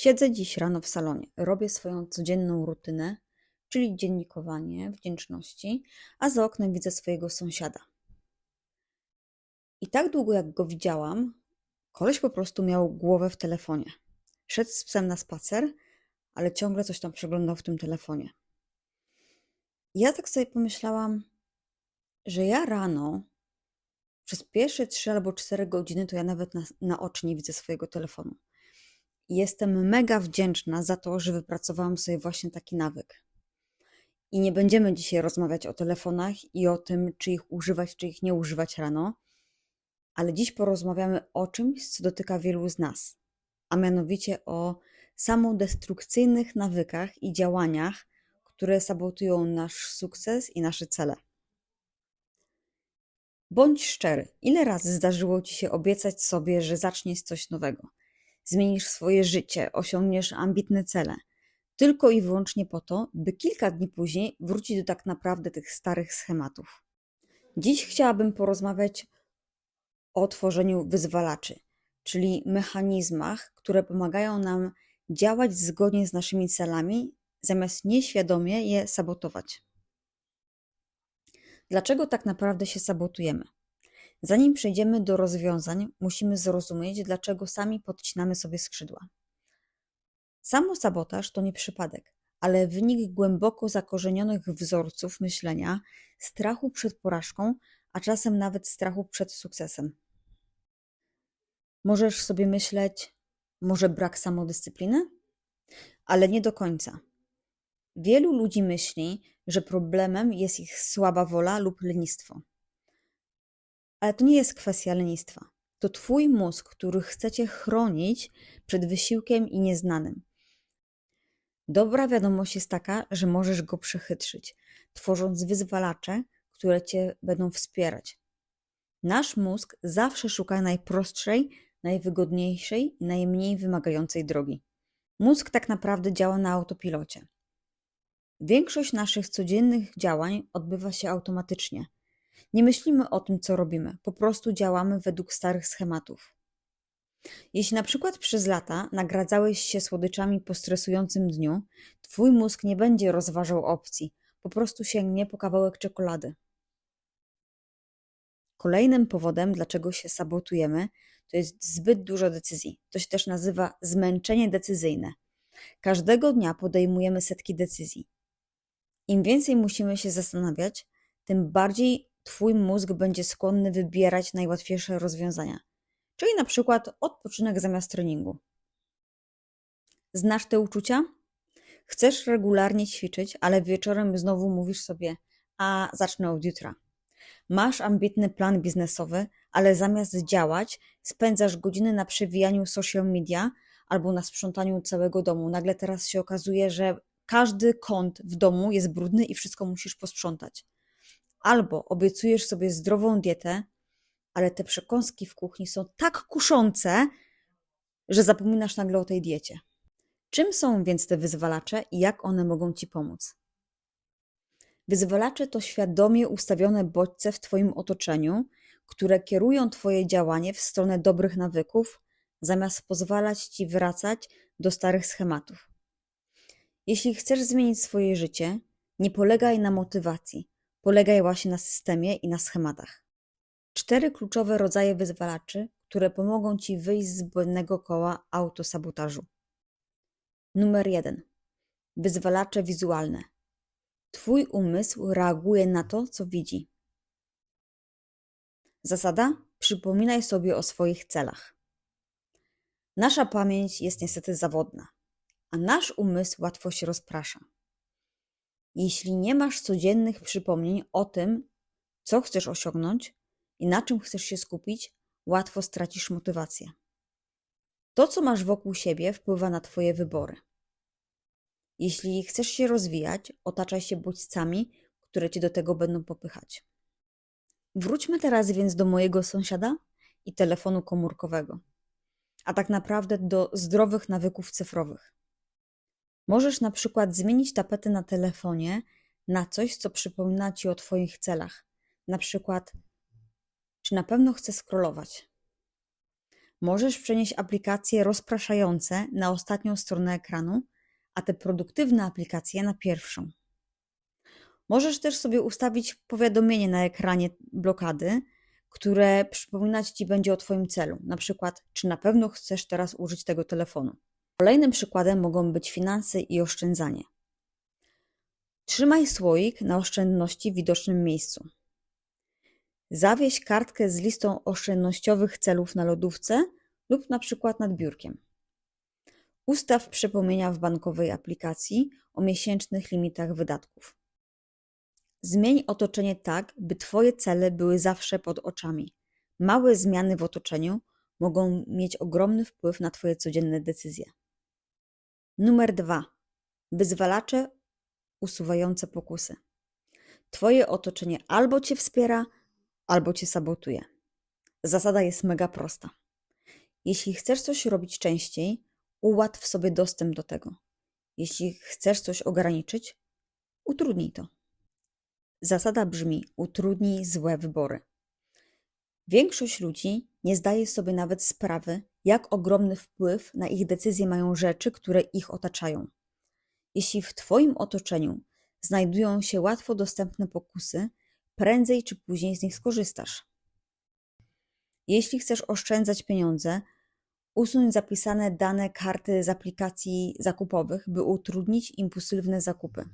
Siedzę dziś rano w salonie, robię swoją codzienną rutynę, czyli dziennikowanie wdzięczności, a za oknem widzę swojego sąsiada. I tak długo jak go widziałam, koleś po prostu miał głowę w telefonie. Szedł z psem na spacer, ale ciągle coś tam przeglądał w tym telefonie. I ja tak sobie pomyślałam, że ja rano przez pierwsze trzy albo cztery godziny to ja nawet na, na oczy nie widzę swojego telefonu. Jestem mega wdzięczna za to, że wypracowałam sobie właśnie taki nawyk. I nie będziemy dzisiaj rozmawiać o telefonach i o tym, czy ich używać, czy ich nie używać rano, ale dziś porozmawiamy o czymś, co dotyka wielu z nas, a mianowicie o samodestrukcyjnych nawykach i działaniach, które sabotują nasz sukces i nasze cele. Bądź szczery, ile razy zdarzyło ci się obiecać sobie, że zaczniesz coś nowego? Zmienisz swoje życie, osiągniesz ambitne cele, tylko i wyłącznie po to, by kilka dni później wrócić do tak naprawdę tych starych schematów. Dziś chciałabym porozmawiać o tworzeniu wyzwalaczy, czyli mechanizmach, które pomagają nam działać zgodnie z naszymi celami, zamiast nieświadomie je sabotować. Dlaczego tak naprawdę się sabotujemy? Zanim przejdziemy do rozwiązań, musimy zrozumieć, dlaczego sami podcinamy sobie skrzydła. Samosabotaż to nie przypadek, ale wynik głęboko zakorzenionych wzorców myślenia, strachu przed porażką, a czasem nawet strachu przed sukcesem. Możesz sobie myśleć, może brak samodyscypliny? Ale nie do końca. Wielu ludzi myśli, że problemem jest ich słaba wola lub lenistwo. Ale to nie jest kwestia lenistwa. To Twój mózg, który chcecie chronić przed wysiłkiem i nieznanym. Dobra wiadomość jest taka, że możesz go przechytrzyć, tworząc wyzwalacze, które Cię będą wspierać. Nasz mózg zawsze szuka najprostszej, najwygodniejszej i najmniej wymagającej drogi. Mózg tak naprawdę działa na autopilocie. Większość naszych codziennych działań odbywa się automatycznie. Nie myślimy o tym, co robimy, po prostu działamy według starych schematów. Jeśli na przykład przez lata nagradzałeś się słodyczami po stresującym dniu, twój mózg nie będzie rozważał opcji, po prostu sięgnie po kawałek czekolady. Kolejnym powodem, dlaczego się sabotujemy, to jest zbyt dużo decyzji. To się też nazywa zmęczenie decyzyjne. Każdego dnia podejmujemy setki decyzji. Im więcej musimy się zastanawiać, tym bardziej Twój mózg będzie skłonny wybierać najłatwiejsze rozwiązania, czyli na przykład odpoczynek zamiast treningu. Znasz te uczucia? Chcesz regularnie ćwiczyć, ale wieczorem znowu mówisz sobie: A zacznę od jutra. Masz ambitny plan biznesowy, ale zamiast działać, spędzasz godziny na przewijaniu social media albo na sprzątaniu całego domu. Nagle teraz się okazuje, że każdy kąt w domu jest brudny i wszystko musisz posprzątać. Albo obiecujesz sobie zdrową dietę, ale te przekąski w kuchni są tak kuszące, że zapominasz nagle o tej diecie. Czym są więc te wyzwalacze i jak one mogą ci pomóc? Wyzwalacze to świadomie ustawione bodźce w Twoim otoczeniu, które kierują Twoje działanie w stronę dobrych nawyków, zamiast pozwalać Ci wracać do starych schematów. Jeśli chcesz zmienić swoje życie, nie polegaj na motywacji, polegaj właśnie na systemie i na schematach. Cztery kluczowe rodzaje wyzwalaczy, które pomogą Ci wyjść z błędnego koła autosabotażu. Numer jeden. Wyzwalacze wizualne. Twój umysł reaguje na to, co widzi. Zasada: przypominaj sobie o swoich celach. Nasza pamięć jest niestety zawodna a nasz umysł łatwo się rozprasza. Jeśli nie masz codziennych przypomnień o tym, co chcesz osiągnąć i na czym chcesz się skupić, łatwo stracisz motywację. To, co masz wokół siebie, wpływa na Twoje wybory. Jeśli chcesz się rozwijać, otaczaj się bodźcami, które Cię do tego będą popychać. Wróćmy teraz więc do mojego sąsiada i telefonu komórkowego, a tak naprawdę do zdrowych nawyków cyfrowych. Możesz na przykład zmienić tapetę na telefonie na coś, co przypomina ci o Twoich celach. Na przykład, czy na pewno chcę scrollować? Możesz przenieść aplikacje rozpraszające na ostatnią stronę ekranu, a te produktywne aplikacje na pierwszą. Możesz też sobie ustawić powiadomienie na ekranie blokady, które przypominać Ci będzie o Twoim celu, na przykład, czy na pewno chcesz teraz użyć tego telefonu. Kolejnym przykładem mogą być finanse i oszczędzanie. Trzymaj słoik na oszczędności w widocznym miejscu. Zawieś kartkę z listą oszczędnościowych celów na lodówce lub na przykład nad biurkiem. Ustaw przypomnienia w bankowej aplikacji o miesięcznych limitach wydatków. Zmień otoczenie tak, by Twoje cele były zawsze pod oczami. Małe zmiany w otoczeniu mogą mieć ogromny wpływ na Twoje codzienne decyzje. Numer dwa. Wyzwalacze usuwające pokusy. Twoje otoczenie albo Cię wspiera, albo Cię sabotuje. Zasada jest mega prosta. Jeśli chcesz coś robić częściej, ułatw sobie dostęp do tego. Jeśli chcesz coś ograniczyć, utrudnij to. Zasada brzmi: utrudnij złe wybory. Większość ludzi nie zdaje sobie nawet sprawy, jak ogromny wpływ na ich decyzje mają rzeczy, które ich otaczają. Jeśli w Twoim otoczeniu znajdują się łatwo dostępne pokusy, prędzej czy później z nich skorzystasz. Jeśli chcesz oszczędzać pieniądze, usuń zapisane dane karty z aplikacji zakupowych, by utrudnić impulsywne zakupy.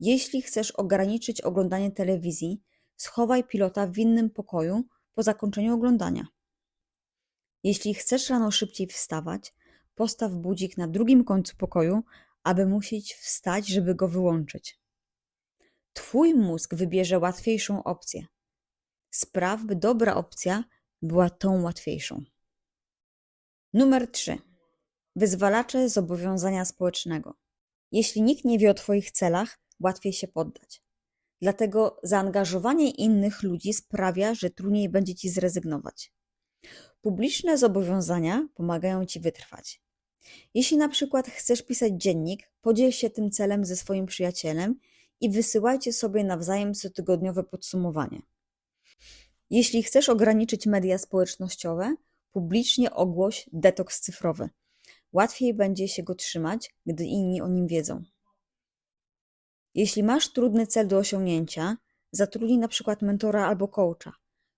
Jeśli chcesz ograniczyć oglądanie telewizji, schowaj pilota w innym pokoju po zakończeniu oglądania. Jeśli chcesz rano szybciej wstawać, postaw budzik na drugim końcu pokoju, aby musieć wstać, żeby go wyłączyć. Twój mózg wybierze łatwiejszą opcję. Spraw, by dobra opcja była tą łatwiejszą. Numer 3. Wyzwalacze zobowiązania społecznego. Jeśli nikt nie wie o Twoich celach, łatwiej się poddać. Dlatego zaangażowanie innych ludzi sprawia, że trudniej będzie Ci zrezygnować. Publiczne zobowiązania pomagają Ci wytrwać. Jeśli na przykład chcesz pisać dziennik, podziel się tym celem ze swoim przyjacielem i wysyłajcie sobie nawzajem cotygodniowe podsumowanie. Jeśli chcesz ograniczyć media społecznościowe, publicznie ogłoś detoks cyfrowy. Łatwiej będzie się go trzymać, gdy inni o nim wiedzą. Jeśli masz trudny cel do osiągnięcia, zatrudnij na przykład mentora albo coacha.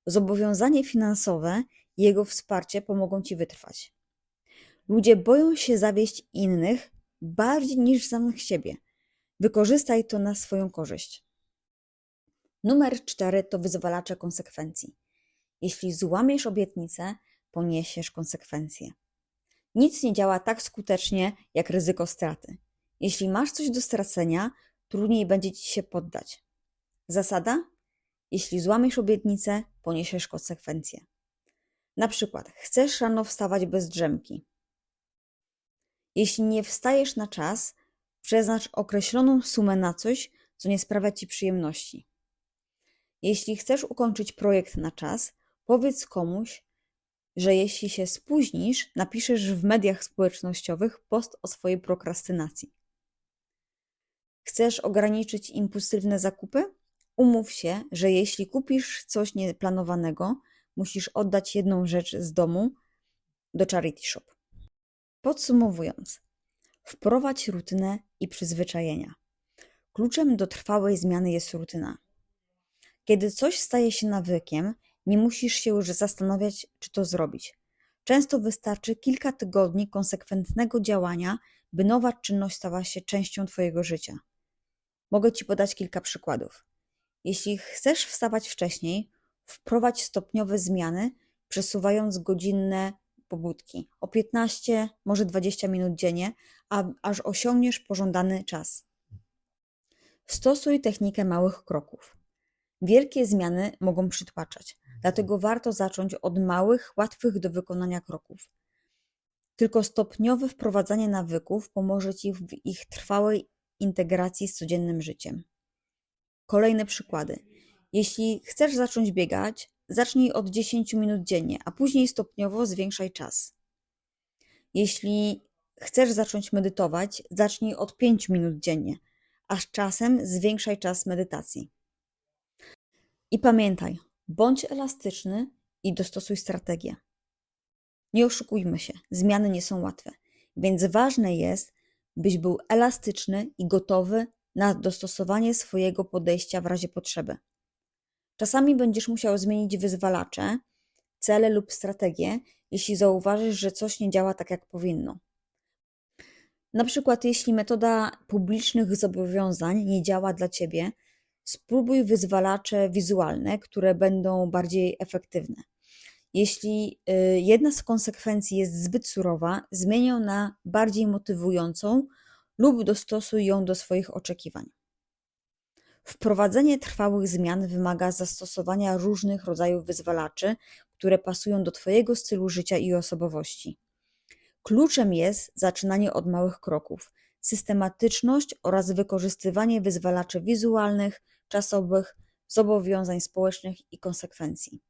Zobowiązanie finansowe jego wsparcie pomogą ci wytrwać. Ludzie boją się zawieść innych bardziej niż samych siebie. Wykorzystaj to na swoją korzyść. Numer 4 to wyzwalacze konsekwencji. Jeśli złamiesz obietnicę, poniesiesz konsekwencje. Nic nie działa tak skutecznie jak ryzyko straty. Jeśli masz coś do stracenia, trudniej będzie ci się poddać. Zasada? Jeśli złamiesz obietnicę, poniesiesz konsekwencje. Na przykład, chcesz rano wstawać bez drzemki. Jeśli nie wstajesz na czas, przeznacz określoną sumę na coś, co nie sprawia ci przyjemności. Jeśli chcesz ukończyć projekt na czas, powiedz komuś, że jeśli się spóźnisz, napiszesz w mediach społecznościowych post o swojej prokrastynacji. Chcesz ograniczyć impulsywne zakupy? Umów się, że jeśli kupisz coś nieplanowanego, musisz oddać jedną rzecz z domu do charity shop. Podsumowując, wprowadź rutynę i przyzwyczajenia. Kluczem do trwałej zmiany jest rutyna. Kiedy coś staje się nawykiem, nie musisz się już zastanawiać, czy to zrobić. Często wystarczy kilka tygodni konsekwentnego działania, by nowa czynność stała się częścią Twojego życia. Mogę Ci podać kilka przykładów. Jeśli chcesz wstawać wcześniej, wprowadź stopniowe zmiany, przesuwając godzinne pobudki o 15, może 20 minut dziennie, a, aż osiągniesz pożądany czas. Stosuj technikę małych kroków. Wielkie zmiany mogą przytłaczać, dlatego warto zacząć od małych, łatwych do wykonania kroków. Tylko stopniowe wprowadzanie nawyków pomoże Ci w ich trwałej integracji z codziennym życiem. Kolejne przykłady. Jeśli chcesz zacząć biegać, zacznij od 10 minut dziennie, a później stopniowo zwiększaj czas. Jeśli chcesz zacząć medytować, zacznij od 5 minut dziennie, a z czasem zwiększaj czas medytacji. I pamiętaj, bądź elastyczny i dostosuj strategię. Nie oszukujmy się, zmiany nie są łatwe, więc ważne jest, byś był elastyczny i gotowy na dostosowanie swojego podejścia w razie potrzeby. Czasami będziesz musiał zmienić wyzwalacze, cele lub strategie, jeśli zauważysz, że coś nie działa tak, jak powinno. Na przykład, jeśli metoda publicznych zobowiązań nie działa dla Ciebie, spróbuj wyzwalacze wizualne, które będą bardziej efektywne. Jeśli y, jedna z konsekwencji jest zbyt surowa, zmień ją na bardziej motywującą lub dostosuj ją do swoich oczekiwań. Wprowadzenie trwałych zmian wymaga zastosowania różnych rodzajów wyzwalaczy, które pasują do Twojego stylu życia i osobowości. Kluczem jest zaczynanie od małych kroków, systematyczność oraz wykorzystywanie wyzwalaczy wizualnych, czasowych, zobowiązań społecznych i konsekwencji.